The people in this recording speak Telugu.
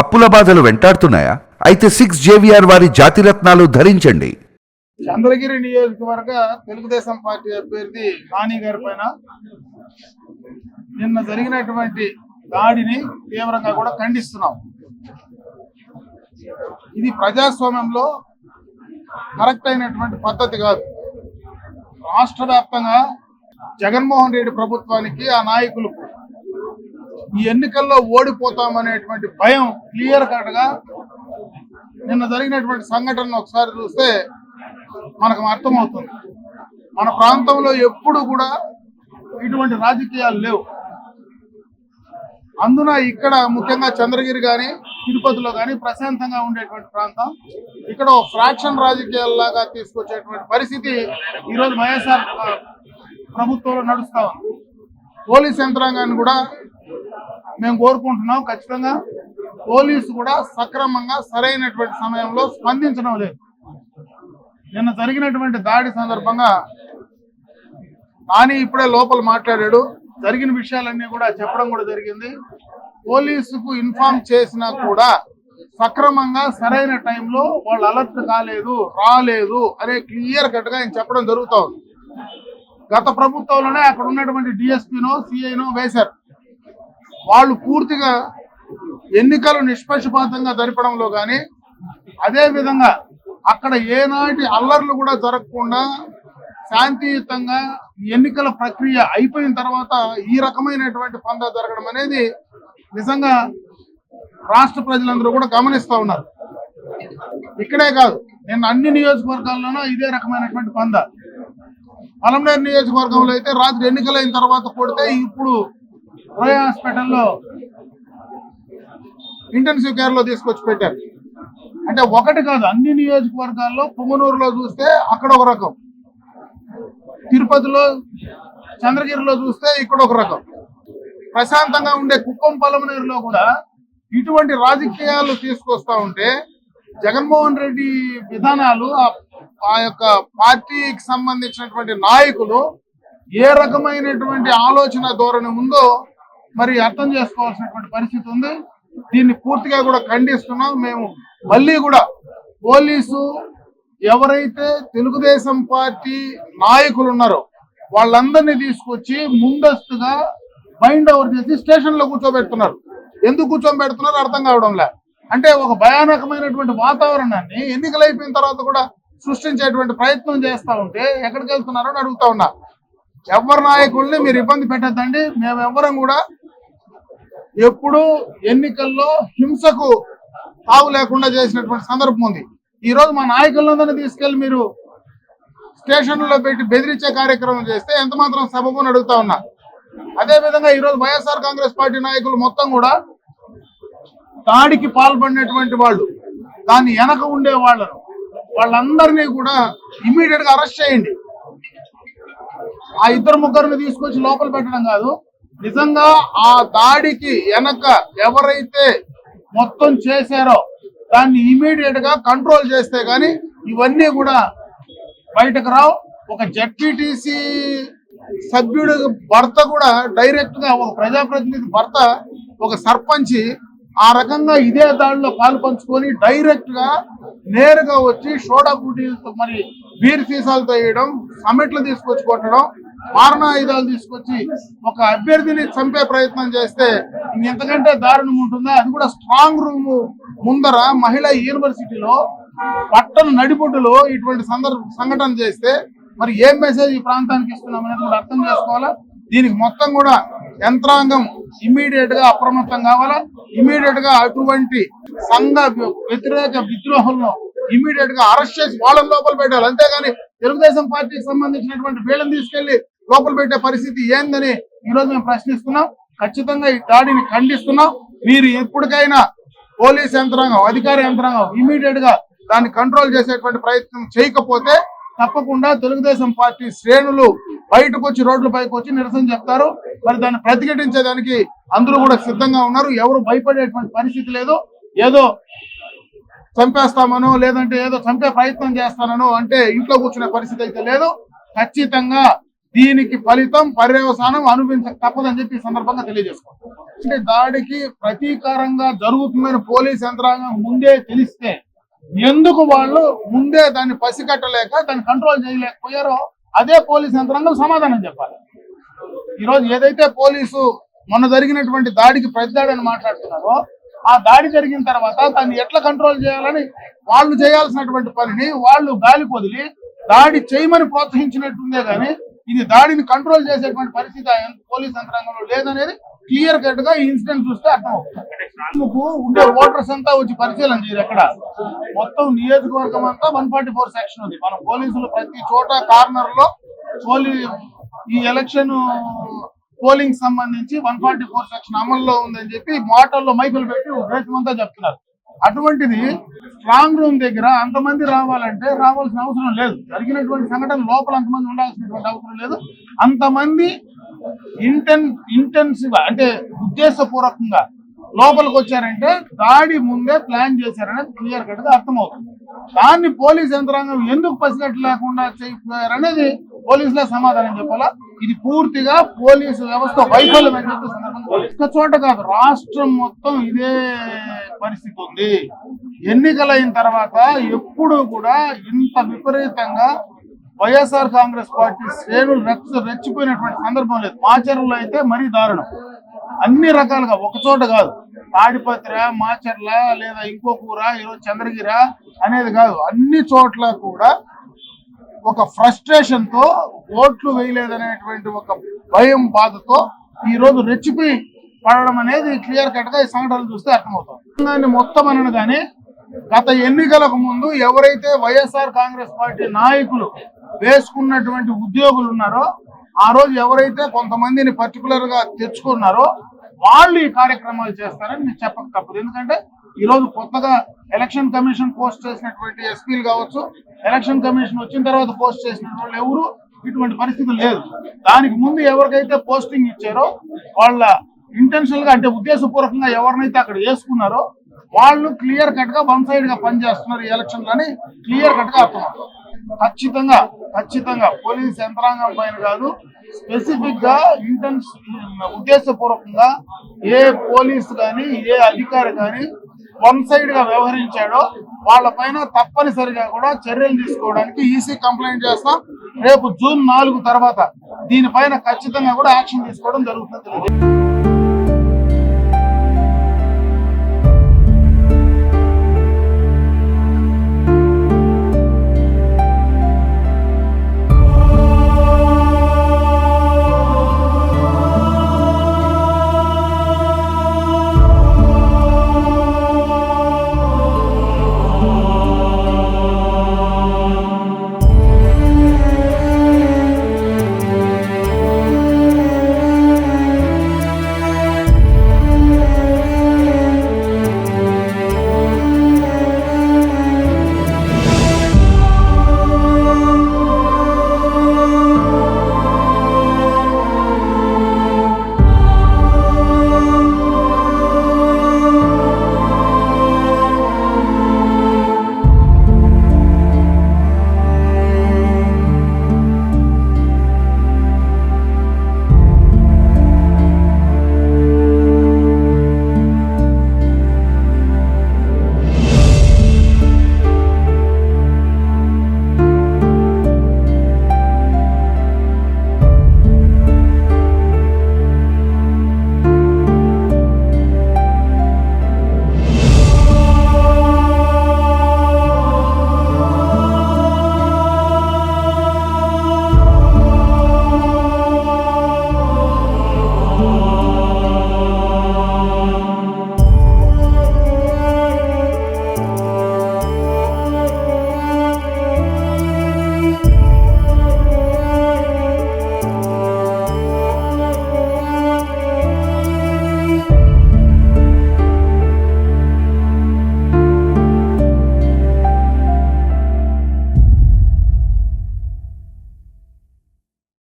అప్పుల బాధలు వెంటాడుతున్నాయా? అయితే సిక్స్ జేవిఆర్ వారి జాతిరత్నాలు ధరించండి. చంద్రగిరి నియోజకవర్గ తెలుగుదేశం పార్టీ అభ్యర్థి నాని గారి పైన నిన్న జరిగినటువంటి దాడిని తీవ్రంగా కూడా ఖండిస్తున్నాం. ఇది ప్రజాస్వామ్యంలో కరెక్ట్ అయినటువంటి పద్ధతి కాదు. రాష్ట్ర వ్యాప్తంగా జగన్మోహన్ రెడ్డి ప్రభుత్వానికి ఆ నాయకులకు ఈ ఎన్నికల్లో ఓడిపోతామనేటువంటి భయం క్లియర్ కట్గా నిన్న జరిగినటువంటి సంఘటనను ఒకసారి చూస్తే మనకు అర్థమవుతుంది. మన ప్రాంతంలో ఎప్పుడు కూడా ఇటువంటి రాజకీయాలు లేవు. అందున ఇక్కడ ముఖ్యంగా చంద్రగిరి కానీ తిరుపతిలో కానీ ప్రశాంతంగా ఉండేటువంటి ప్రాంతం. ఇక్కడ ఒక ఫ్రాక్షన్ రాజకీయాల్లాగా తీసుకొచ్చేటువంటి పరిస్థితి ఈరోజు వైఎస్ఆర్ ప్రభుత్వంలో నడుస్తా ఉంది. పోలీస్ యంత్రాంగాన్ని కూడా మేము కోరుకుంటున్నాం ఖచ్చితంగా పోలీసు కూడా సక్రమంగా సరైనటువంటి సమయంలో స్పందించడం లేదు. నిన్న జరిగినటువంటి దాడి సందర్భంగా నాని ఇప్పుడే లోపల మాట్లాడాడు. జరిగిన విషయాలన్నీ కూడా చెప్పడం కూడా జరిగింది. పోలీసుకు ఇన్ఫార్మ్ చేసినా కూడా సక్రమంగా సరైన టైంలో వాళ్ళు అలర్ట్ కాలేదు రాలేదు అనే క్లియర్ కట్గా ఆయన చెప్పడం జరుగుతా ఉంది గత ప్రభుత్వంలోనే అక్కడ ఉన్నటువంటి డిఎస్పీనో సిఐనో వేశారు. వాళ్ళు పూర్తిగా ఎన్నికలు నిష్పక్షపాతంగా జరపడంలో కానీ అదే విధంగా అక్కడ ఏనాటి అల్లర్లు కూడా జరగకుండా శాంతియుతంగా ఎన్నికల ప్రక్రియ అయిపోయిన తర్వాత ఈ రకమైనటువంటి పందా జరగడం అనేది నిజంగా రాష్ట్ర ప్రజలందరూ కూడా గమనిస్తూ ఉన్నారు. ఇక్కడే కాదు నేను అన్ని నియోజకవర్గాల్లోనూ ఇదే రకమైనటువంటి పంద. పలంనేరు నియోజకవర్గంలో అయితే రాత్రి ఎన్నికలైన తర్వాత కొడితే ఇప్పుడు రోయా హాస్పిటల్లో ఇంటెన్సివ్ కేర్లో తీసుకొచ్చి పెట్టారు. అంటే ఒకటి కాదు అన్ని నియోజకవర్గాల్లో పుంగనూరులో చూస్తే అక్కడ ఒక రకం. తిరుపతిలో చంద్రగిరిలో చూస్తే ఇక్కడ ఒక రకం. ప్రశాంతంగా ఉండే కుప్పం పలమనేరులో కూడా ఇటువంటి రాజకీయాలు తీసుకొస్తా ఉంటే జగన్మోహన్ రెడ్డి విధానాలు ఆ- ఆ యొక్క పార్టీకి సంబంధించినటువంటి నాయకులు ఏ రకమైనటువంటి ఆలోచన ధోరణి ఉందో మరి అర్థం చేసుకోవాల్సినటువంటి పరిస్థితి ఉంది. దీన్ని పూర్తిగా కూడా ఖండిస్తున్నాం. మేము మళ్ళీ కూడా పోలీసు ఎవరైతే తెలుగుదేశం పార్టీ నాయకులు ఉన్నారో వాళ్ళందరినీ తీసుకొచ్చి ముందస్తుగా బైండ్ ఓవర్ చేసి స్టేషన్లో కూర్చోబెడుతున్నారు. ఎందుకు కూర్చోబెడుతున్నారు అర్థం కావడం లే అంటే ఒక భయానకమైనటువంటి వాతావరణాన్ని ఎన్నికలు అయిపోయిన తర్వాత కూడా సృష్టించేటువంటి ప్రయత్నం చేస్తా ఉంటే ఎక్కడికి వెళ్తున్నారో అని అడుగుతా ఉన్నా. ఎవరి నాయకుల్ని మీరు ఇబ్బంది పెట్టద్దండి. మేమెవ్వరం కూడా ఎప్పుడు ఎన్నికల్లో హింసకు తావు లేకుండా చేసినటువంటి సందర్భం ఉంది. ఈ రోజు మా నాయకులందరినీ తీసుకెళ్ళి మీరు స్టేషన్లో పెట్టి బెదిరించే కార్యక్రమం చేస్తే ఎంత మాత్రం సబబుని అడుగుతా ఉన్నా. అదే విధంగా ఈ రోజు వైఎస్ఆర్ కాంగ్రెస్ పార్టీ నాయకులు మొత్తం కూడా దాడికి పాల్పడినటువంటి వాళ్ళు దాన్ని వెనక ఉండే వాళ్ళను వాళ్ళందరినీ కూడా ఇమీడియట్గా అరెస్ట్ చేయండి. ఆ ఇద్దరు ముగ్గురిని తీసుకొచ్చి లోపల పెట్టడం కాదు నిజంగా ఆ దాడికి వెనక ఎవరైతే మొత్తం చేశారో దాన్ని ఇమీడియట్గా కంట్రోల్ చేస్తే గాని ఇవన్నీ కూడా బయటకు రావు. ఒక జడ్పీటీసీ సభ్యుడు భర్త కూడా డైరెక్ట్గా ఒక ప్రజాప్రతినిధి భర్త ఒక సర్పంచ్ ఆ రకంగా ఇదే దాడిలో పాలు పంచుకొని డైరెక్ట్గా నేరుగా వచ్చి సోడా బూటీలతో మరి బీర్ సీసాలతో వేయడం సమెట్లు తీసుకొచ్చి కొట్టడం మారణాయుధాలు తీసుకొచ్చి ఒక అభ్యర్థిని చంపే ప్రయత్నం చేస్తే ఇంకెంతకంటే దారుణం ఉంటుందా అది కూడా స్ట్రాంగ్ రూమ్ ముందర మహిళా యూనివర్సిటీలో పట్టణ నడిబొడ్డులో ఇటువంటి సందర్భ సంఘటన చేస్తే మరి ఏం మెసేజ్ ఈ ప్రాంతానికి ఇస్తున్నాం అనేది కూడా అర్థం చేసుకోవాలా? దీనికి మొత్తం కూడా యంత్రాంగం ఇమీడియట్గా అప్రమత్తం కావాలా? ఇమీడియట్గా అటువంటి సంఘ వ్యతిరేక విద్రోహంలో ఇమీడియట్గా అరెస్ట్ చేసి వాళ్ళని లోపల పెట్టాలి. అంతేగాని తెలుగుదేశం పార్టీకి సంబంధించినటువంటి వీళ్ళని తీసుకెళ్ళి లోపల పెట్టే పరిస్థితి ఏందని ఈ రోజు మేము ప్రశ్నిస్తున్నాం. ఖచ్చితంగా ఈ దాడిని ఖండిస్తున్నాం. మీరు ఎప్పటికైనా పోలీస్ యంత్రాంగం అధికార యంత్రాంగం ఇమీడియట్గా దాన్ని కంట్రోల్ చేసేటువంటి ప్రయత్నం చేయకపోతే తప్పకుండా తెలుగుదేశం పార్టీ శ్రేణులు బయటకు వచ్చి రోడ్ల పైకి వచ్చి నిరసన చెప్తారు. మరి దాన్ని ప్రతిఘటించేదానికి అందరూ కూడా సిద్ధంగా ఉన్నారు. ఎవరు భయపడేటువంటి పరిస్థితి లేదు. ఏదో చంపేస్తామనో లేదంటే ఏదో చంపే ప్రయత్నం చేస్తానో అంటే ఇంట్లో కూర్చునే పరిస్థితి అయితే లేదు. ఖచ్చితంగా దీనికి ఫలితం పర్యవసానం అనుభవించక తప్పదని చెప్పి సందర్భంగా తెలియజేసుకుంటాం అంటే దాడికి ప్రతీకారంగా జరుగుతుందని పోలీస్ యంత్రాంగం ముందే తెలిస్తే ఎందుకు వాళ్ళు ముందే దాన్ని పసిగట్టలేక దాన్ని కంట్రోల్ చేయలేకపోయారో అదే పోలీస్ యంత్రాంగం సమాధానం చెప్పాలి. ఈ రోజు ఏదైతే పోలీసు మొన్న జరిగినటువంటి దాడికి ప్రతిదాడని అని మాట్లాడుతున్నారో ఆ దాడి జరిగిన తర్వాత దాన్ని ఎట్లా కంట్రోల్ చేయాలని వాళ్ళు చేయాల్సినటువంటి పనిని వాళ్ళు గాలి పొదిలి దాడి చేయమని ప్రోత్సహించినట్టుందే కానీ ఇది దాడిని కంట్రోల్ చేసేటువంటి పరిస్థితి పోలీస్ యంత్రాంగంలో లేదనేది క్లియర్ కట్గా ఈ ఇన్సిడెంట్ చూస్తే అర్థం ఉండే ఓటర్స్ అంతా వచ్చి పరిశీలన చేయరు ఎక్కడ. మొత్తం నియోజకవర్గం అంతా వన్ ఫార్టీ ఫోర్ సెక్షన్ ఉంది. మన పోలీసులు ప్రతి చోట కార్నర్లో పోలీ ఈ ఎలక్షన్ పోలింగ్ సంబంధించి వన్ ఫార్టీ ఫోర్ సెక్షన్ అమల్లో ఉందని చెప్పి మాటల్లో మైకులు పెట్టి దేశమంతా చెప్తున్నారు. అటువంటిది స్ట్రాంగ్ రూమ్ దగ్గర అంతమంది రావాలంటే రావాల్సిన అవసరం లేదు. జరిగినటువంటి సంఘటన లోపల అంతమంది ఉండాల్సినటువంటి అవసరం లేదు. అంతమంది ఇంటెన్ ఇంటెన్సివ్ అంటే ఉద్దేశపూర్వకంగా లోపలికి వచ్చారంటే దాడి ముందే ప్లాన్ చేశారనేది క్లియర్ కట్గా అర్థమవుతుంది. దాన్ని పోలీస్ యంత్రాంగం ఎందుకు పసిగట్టు లేకుండా చేయారనేది పోలీసులే సమాధానం చెప్పాలా? ఇది పూర్తిగా పోలీసు వ్యవస్థ వైఫల్యం అని చెప్పి సందర్భంగా ఒక్క చోట కాదు రాష్ట్రం మొత్తం ఇదే పరిస్థితి ఉంది. ఎన్నికలైన తర్వాత ఎప్పుడు కూడా ఇంత విపరీతంగా వైఎస్ఆర్ కాంగ్రెస్ పార్టీ శ్రేణులు రెచ్చ రెచ్చిపోయినటువంటి సందర్భం లేదు. మాచర్లో అయితే మరీ దారుణం. అన్ని రకాలుగా ఒక చోట కాదు. తాడిపత్ర మాచర్ల లేదా ఇంకో కూర ఈరోజు చంద్రగిర అనేది కాదు. అన్ని చోట్ల కూడా ఒక ఫ్రస్ట్రేషన్తో ఓట్లు వేయలేదనేటువంటి ఒక భయం బాధతో ఈ రోజు రెచ్చిపోయి పడడం అనేది క్లియర్ కట్గా ఈ సంఘటనలు చూస్తే అర్థమవుతుంది. దాన్ని మొత్తం అనగానే గత ఎన్నికలకు ముందు ఎవరైతే వైఎస్ఆర్ కాంగ్రెస్ పార్టీ నాయకులు వేసుకున్నటువంటి ఉద్యోగులు ఉన్నారో ఆ రోజు ఎవరైతే కొంతమందిని పర్టికులర్గా తెచ్చుకున్నారో వాళ్ళు ఈ కార్యక్రమాలు చేస్తారని నేను చెప్పక తప్పదు. ఎందుకంటే ఈ రోజు కొత్తగా ఎలక్షన్ కమిషన్ పోస్ట్ చేసినటువంటి ఎస్పీలు కావచ్చు ఎలక్షన్ కమిషన్ వచ్చిన తర్వాత పోస్ట్ చేసిన వాళ్ళు ఎవరు? ఇటువంటి పరిస్థితి లేదు. దానికి ముందు ఎవరికైతే పోస్టింగ్ ఇచ్చారో వాళ్ళ ఇంటెన్షనల్గా అంటే ఉద్దేశపూర్వకంగా ఎవరినైతే అక్కడ వేసుకున్నారో వాళ్ళు క్లియర్ కట్గా వన్ సైడ్గా పనిచేస్తున్నారు ఈ ఎలక్షన్ లని క్లియర్ కట్గా అర్థమవుతుంది ఖచ్చితంగా ఖచ్చితంగా పోలీస్ యంత్రాంగం పైన కాదు స్పెసిఫిక్గా ఇంటెన్స్ ఉద్దేశపూర్వకంగా ఏ పోలీస్ కానీ ఏ అధికారి కానీ వన్ సైడ్గా వ్యవహరించాడో వాళ్ళ పైన తప్పనిసరిగా కూడా చర్యలు తీసుకోవడానికి ఈసీ కంప్లైంట్ చేస్తాం. రేపు జూన్ నాలుగు తర్వాత దీనిపైన ఖచ్చితంగా కూడా యాక్షన్ తీసుకోవడం జరుగుతుంది.